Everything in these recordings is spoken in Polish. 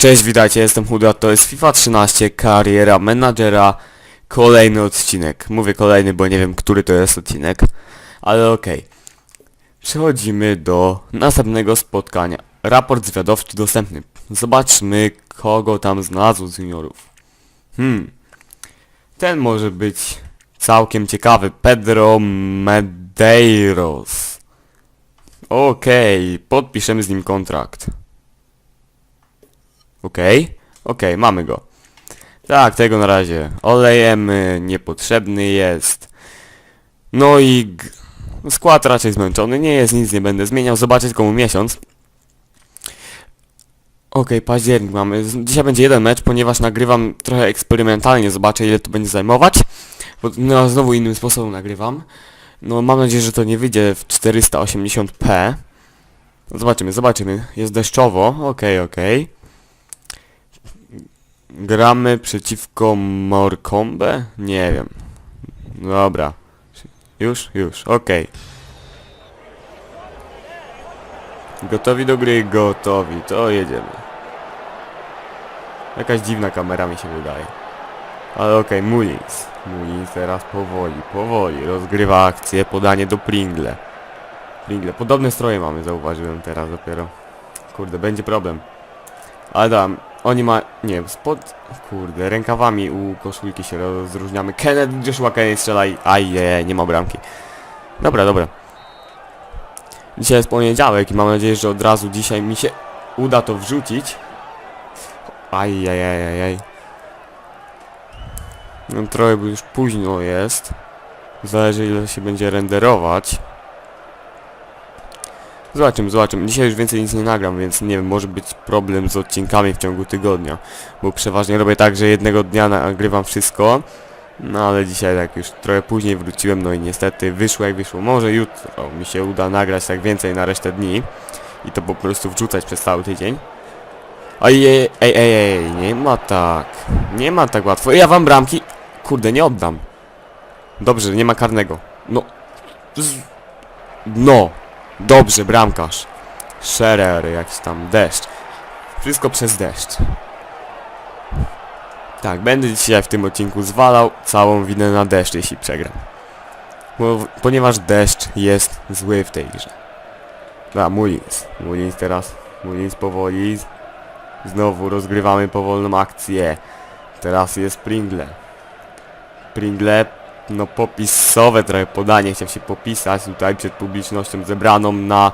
Cześć, witajcie, jestem Huda, to jest FIFA 13, kariera menadżera, kolejny odcinek. Mówię kolejny, bo nie wiem, który to jest odcinek, ale okej. Przechodzimy do następnego spotkania. Raport zwiadowczy dostępny. Zobaczmy, kogo tam znalazł z juniorów. Hmm. Ten może być całkiem ciekawy. Pedro Medeiros. Okej, podpiszemy z nim kontrakt. Okej, okej, mamy go. Tak, tego na razie olejemy, niepotrzebny jest. No i skład raczej zmęczony, nie jest, nic nie będę zmieniał, zobaczę tylko mu miesiąc. Okej, październik mamy. Dzisiaj będzie jeden mecz, ponieważ nagrywam trochę eksperymentalnie, zobaczę ile to będzie zajmować. Bo no, znowu innym sposobem nagrywam. No mam nadzieję, że to nie wyjdzie w 480p. Zobaczymy, zobaczymy. Jest deszczowo, okej, okej. Gramy przeciwko Morkombe? Nie wiem. Dobra. Już? Już, okej. Gotowi do gry? Gotowi, to jedziemy. Jakaś dziwna kamera mi się wydaje. Ale okej, Mullins. Mullins teraz powoli, powoli rozgrywa akcję, podanie do Pringle. Pringle, podobne stroje mamy, zauważyłem teraz dopiero. Kurde, będzie problem. Ale dam, oni ma... nie, spod... kurde, rękawami u koszulki się rozróżniamy. Kennedy, Joshua Kennedy strzelaj. Ajej, nie ma bramki. Dobra, dobra. Dzisiaj jest poniedziałek i mam nadzieję, że od razu dzisiaj mi się uda to wrzucić. Ajajajajaj. No trochę już późno jest. Zależy ile się będzie renderować. Zobaczymy, zobaczymy. Dzisiaj już więcej nic nie nagram, więc nie wiem, może być problem z odcinkami w ciągu tygodnia. Bo przeważnie robię tak, że jednego dnia nagrywam wszystko. No ale dzisiaj tak już trochę później wróciłem, no i niestety wyszło jak wyszło. Może jutro mi się uda nagrać tak więcej na resztę dni. I to po prostu wrzucać przez cały tydzień. Ej, ej, ej, ej, nie ma tak. Nie ma tak łatwo. Ja wam bramki... Kurde, nie oddam. Dobrze, nie ma karnego. No. No. Dobrze, bramkarz. Scherer, jakiś tam deszcz. Wszystko przez deszcz. Tak, będę dzisiaj w tym odcinku zwalał całą winę na deszcz, jeśli przegram. Bo, ponieważ deszcz jest zły w tej grze. Da, Mullins. Mullins teraz. Mullins powoli. Znowu rozgrywamy powolną akcję. Teraz jest Pringle. Pringle, no popisowe trochę podanie, chciał się popisać tutaj przed publicznością zebraną na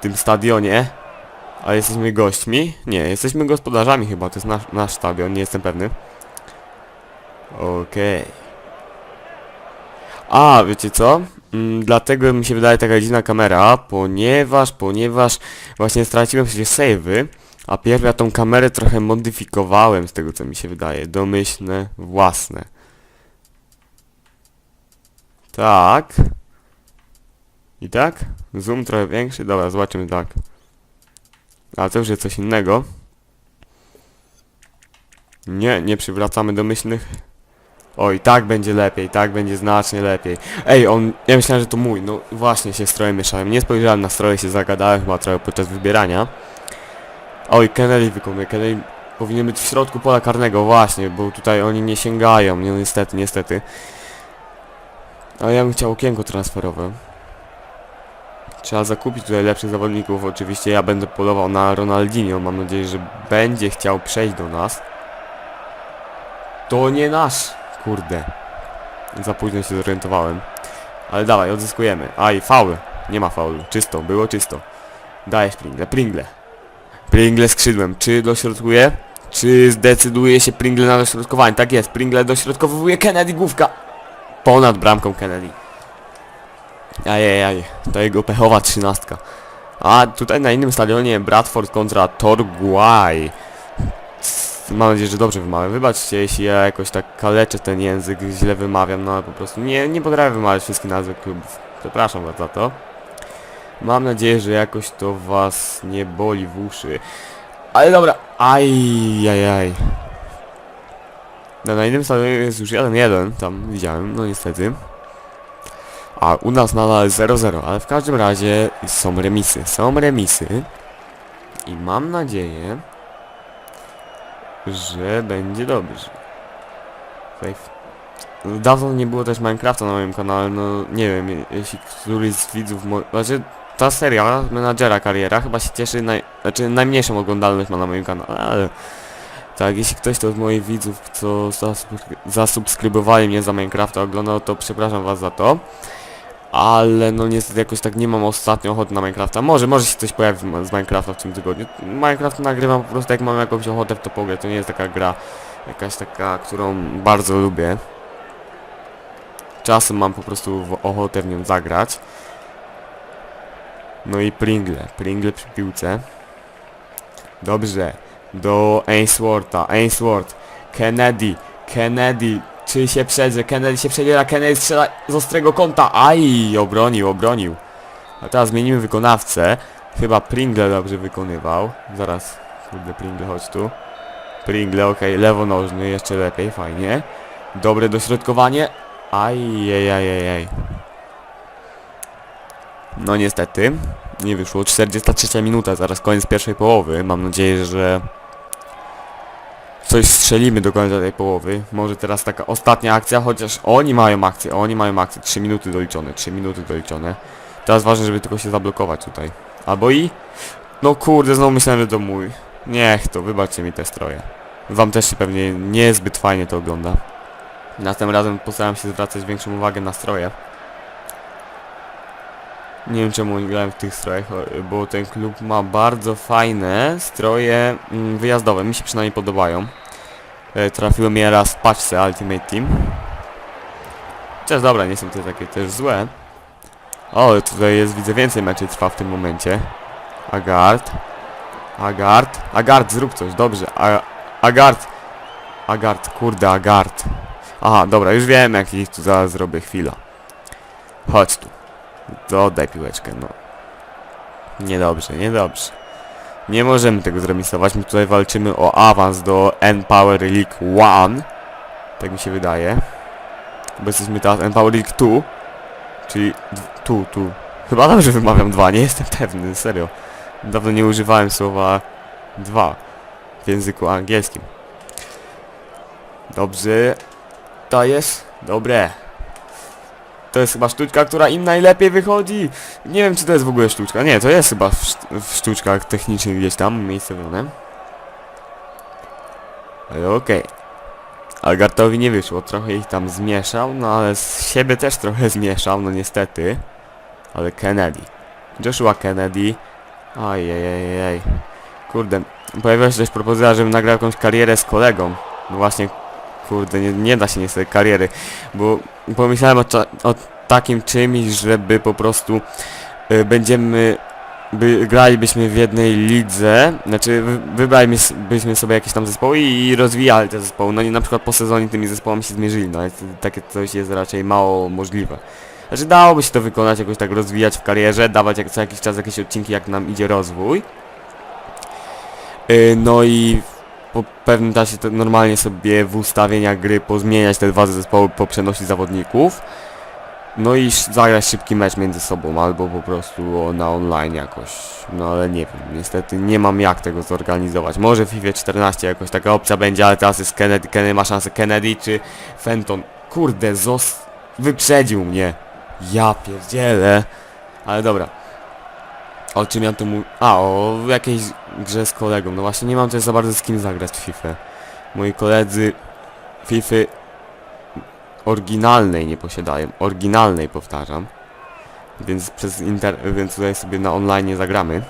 tym stadionie. A jesteśmy gośćmi? Nie, jesteśmy gospodarzami chyba, to jest nasz, nasz stadion, nie jestem pewny. Okej. A, wiecie co? Mm, dlatego mi się wydaje taka dziwna kamera, ponieważ, ponieważ właśnie straciłem przecież save'y, a pierw ja tą kamerę trochę modyfikowałem z tego co mi się wydaje, domyślne, własne. Tak. I tak? Zoom trochę większy? Dobra, zobaczymy tak. A to już jest coś innego. Nie, nie przywracamy domyślnych. Oj, tak będzie lepiej, tak będzie znacznie lepiej. Ej, on, ja myślałem, że to mój, no właśnie się stroje mieszałem. Nie spojrzałem na stroje, się zagadałem chyba trochę podczas wybierania. Oj, Kennedy wykonuje, Kennedy powinien być w środku pola karnego, właśnie, bo tutaj oni nie sięgają, no niestety, niestety. Ale ja bym chciał okienko transferowe. Trzeba zakupić tutaj lepszych zawodników, oczywiście ja będę polował na Ronaldinho, mam nadzieję, że będzie chciał przejść do nas. To nie nasz, kurde. Za późno się zorientowałem. Ale dawaj, odzyskujemy. Aj, faul. Nie ma faulu. Czysto, było czysto. Dajesz Pringle, Pringle. Pringle skrzydłem. Czy dośrodkuje? Czy zdecyduje się Pringle na dośrodkowanie? Tak jest, Pringle dośrodkowuje Kennedy główka. Ponad bramką Kennedy. Ajajaj, to jego pechowa trzynastka. A tutaj na innym stadionie Bradford kontra Torguay. Mam nadzieję, że dobrze wymawiam. Wybaczcie, jeśli ja jakoś tak kaleczę ten język, źle wymawiam, no ale po prostu nie, nie potrafię wymawiać wszystkich nazw klubów. Przepraszam was za to. Mam nadzieję, że jakoś to was nie boli w uszy. Ale dobra, ajajaj. No, na innym stadionie jest już 1-1, tam widziałem, no niestety. A u nas nadal 0-0, ale w każdym razie są remisy. Są remisy. I mam nadzieję, że będzie dobrze. Dawno nie było też Minecrafta na moim kanale, no nie wiem, je- jeśli któryś z widzów, mo- znaczy ta seria menadżera kariera chyba się cieszy, naj, znaczy najmniejszą oglądalność ma na moim kanale, ale tak, jeśli ktoś to z moich widzów, co zasubskry- zasubskrybowali mnie za Minecrafta oglądał, to przepraszam was za to. Ale no niestety jakoś tak nie mam ostatnio ochoty na Minecrafta. Może, może się coś pojawi z Minecrafta w tym tygodniu. Minecraft nagrywam po prostu jak mam jakąś ochotę w to pograć. To nie jest taka gra jakaś taka, którą bardzo lubię. Czasem mam po prostu ochotę w nią zagrać. No i Pringle. Pringle przy piłce. Dobrze. Do Ainsworta. Ainsworth. Kennedy. Kennedy. Czy się przedzie? Kennedy się przedziela. Kennedy strzela z ostrego kąta. Aj! Obronił, obronił. A teraz zmienimy wykonawcę. Chyba Pringle dobrze wykonywał. Zaraz. Kurde, Pringle, chodź tu. Pringle, okej, lewonożny, jeszcze lepiej, fajnie. Dobre dośrodkowanie. Ajajajajaj. No niestety, nie wyszło. 43 minuta, zaraz koniec pierwszej połowy. Mam nadzieję, że coś strzelimy do końca tej połowy. Może teraz taka ostatnia akcja, chociaż oni mają akcję, oni mają akcję. 3 minuty doliczone, 3 minuty doliczone. Teraz ważne, żeby tylko się zablokować tutaj. Albo i... No kurde, znowu myślałem, że to mój. Niech to, wybaczcie mi te stroje. Wam też się pewnie niezbyt fajnie to ogląda. Następnym razem postaram się zwracać większą uwagę na stroje. Nie wiem czemu nie grałem w tych strojach, bo ten klub ma bardzo fajne stroje mm, wyjazdowe, mi się przynajmniej podobają. E, Trafiło mnie raz w paczce Ultimate Team. Chociaż dobra, nie są to takie też złe. O, tutaj jest, widzę, więcej meczy trwa w tym momencie. Agard. Agard. Agard, zrób coś, dobrze. A, Agard. Agard, kurde, Agard. Aha, dobra, już wiem jak ich tu zaraz zrobię, chwila. Chodź tu. To oddaj piłeczkę, no. Niedobrze, niedobrze. Nie możemy tego zremisować, my tutaj walczymy o awans do N-Power League 1. Tak mi się wydaje. Bo jesteśmy teraz N-Power League 2. Czyli tu, tu. Chyba dobrze wymawiam dwa, nie jestem pewny, serio. Dawno nie używałem słowa dwa w języku angielskim. Dobrze. To jest dobre. To jest chyba sztuczka, która im najlepiej wychodzi. Nie wiem, czy to jest w ogóle sztuczka. Nie, to jest chyba w, szt- w sztuczkach technicznych gdzieś tam umiejscowione. Ale okej. Algartowi nie wyszło, trochę ich tam zmieszał, no ale z siebie też trochę zmieszał, no niestety. Ale Kennedy. Joshua Kennedy. Ajajajaj. Kurde, pojawiła się też propozycja, żebym nagrał jakąś karierę z kolegą. No właśnie, kurde, nie, nie da się niestety kariery, bo pomyślałem o, o takim czymś, żeby po prostu y, będziemy, by, gralibyśmy w jednej lidze, znaczy wy, wybralibyśmy sobie jakieś tam zespoły i rozwijali te zespoły, no i na przykład po sezonie tymi zespołami się zmierzyli, no ale takie coś jest raczej mało możliwe. Znaczy dałoby się to wykonać, jakoś tak rozwijać w karierze, dawać jak, co jakiś czas jakieś odcinki, jak nam idzie rozwój. Yy, no i po pewnym czasie to normalnie sobie w ustawieniach gry pozmieniać te dwa zespoły, poprzenosić zawodników. No i zagrać szybki mecz między sobą, albo po prostu na online jakoś. No ale nie wiem, niestety nie mam jak tego zorganizować. Może w FIFA 14 jakoś taka opcja będzie, ale teraz jest Kennedy, Kennedy ma szansę Kennedy czy Fenton. Kurde, Zos wyprzedził mnie. Ja pierdzielę. Ale dobra. O czym ja tu mu... A, o jakiejś grze z kolegą. No właśnie nie mam też za bardzo z kim zagrać w FIFA. Moi koledzy FIFA oryginalnej nie posiadają. Oryginalnej powtarzam. Więc przez inter... więc tutaj sobie na online zagramy.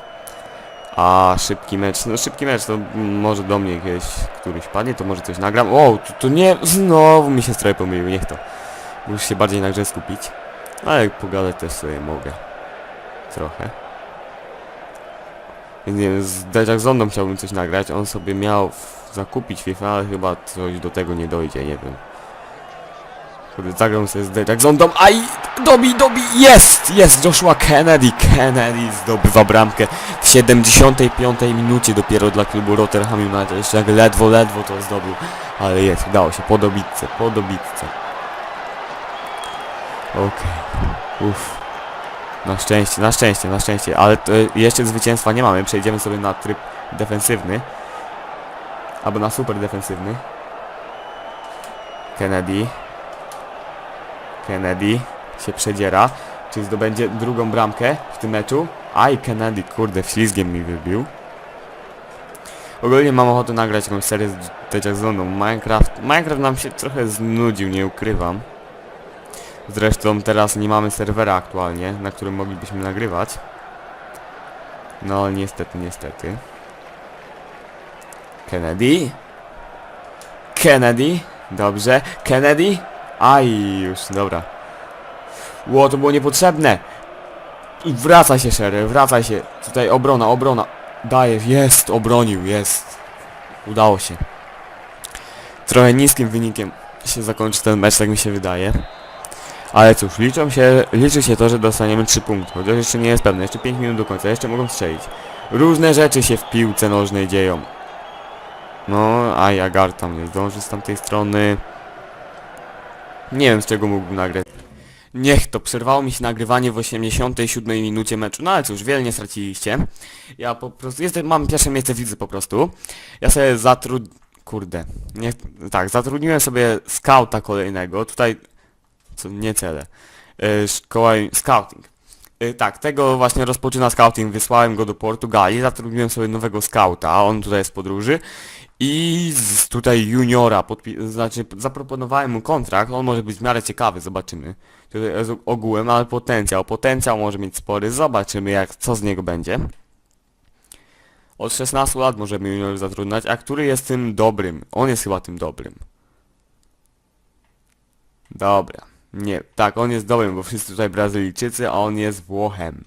A szybki mecz, no szybki mecz to może do mnie kiedyś któryś padnie, to może coś nagram. O, to, to nie, znowu mi się stroje pomyliły, niech to. Muszę się bardziej na grze skupić. Ale pogadać też sobie mogę. Trochę. Nie z Zondą chciałbym coś nagrać. On sobie miał zakupić FIFA, ale chyba coś do tego nie dojdzie, nie wiem. Kurde, zagram sobie z Dejak Zondą. Aj! Dobi, dobi! Jest! Jest! Joshua Kennedy! Kennedy zdobywa bramkę w 75 minucie dopiero dla klubu Rotherham United. Jeszcze jak ledwo, ledwo to zdobył. Ale jest, udało się. Po dobitce, po dobitce. Okej. Uff. Na szczęście, na szczęście, na szczęście. Ale to jeszcze zwycięstwa nie mamy. Przejdziemy sobie na tryb defensywny. albo na super defensywny. Kennedy. Kennedy się przedziera. Czy zdobędzie drugą bramkę w tym meczu? Aj, Kennedy, kurde, ślizgiem mi wybił. Ogólnie mam ochotę nagrać jakąś serię z Dzieciak z. Minecraft, Minecraft nam się trochę znudził, nie ukrywam. Zresztą teraz nie mamy serwera aktualnie, na którym moglibyśmy nagrywać. No niestety, niestety. Kennedy? Kennedy? Dobrze. Kennedy? Aj, już, dobra. Ło, to było niepotrzebne. Wraca się, Sherry, wraca się. Tutaj obrona, obrona. Daje, jest, obronił, jest. Udało się. Trochę niskim wynikiem się zakończy ten mecz, tak mi się wydaje. Ale cóż, liczą się, liczy się to, że dostaniemy 3 punkty, chociaż jeszcze nie jest pewne, jeszcze 5 minut do końca, jeszcze mogą strzelić. Różne rzeczy się w piłce nożnej dzieją. No, a Jagar tam nie zdąży z tamtej strony. Nie wiem z czego mógłbym nagrać. Niech to, przerwało mi się nagrywanie w 87 minucie meczu, no ale cóż, wiele nie straciliście. Ja po prostu, jestem, mam pierwsze miejsce widzę po prostu. Ja sobie zatrud... Kurde, nie, tak, zatrudniłem sobie skauta kolejnego, tutaj, co, nie cele, yy, szkoła, scouting. Yy, tak, tego właśnie rozpoczyna scouting, wysłałem go do Portugalii, zatrudniłem sobie nowego skauta, a on tutaj jest w podróży i z tutaj juniora, znaczy zaproponowałem mu kontrakt, on może być w miarę ciekawy, zobaczymy. Tutaj jest ogółem, ale potencjał, potencjał może mieć spory, zobaczymy jak, co z niego będzie. Od 16 lat możemy junior zatrudniać, a który jest tym dobrym? On jest chyba tym dobrym. Dobra. Nie, tak, on jest dobrym, bo wszyscy tutaj Brazylijczycy, a on jest Włochem.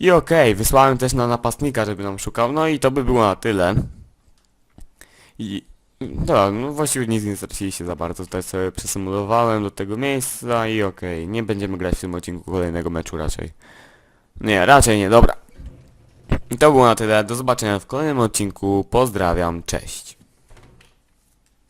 I okej, wysłałem też na napastnika, żeby nam szukał, no i to by było na tyle. I... Dobra, no właściwie nic nie straciliście za bardzo, tutaj sobie przesymulowałem do tego miejsca i okej, nie będziemy grać w tym odcinku kolejnego meczu raczej. Nie, raczej nie, dobra. I to było na tyle, do zobaczenia w kolejnym odcinku, pozdrawiam, cześć.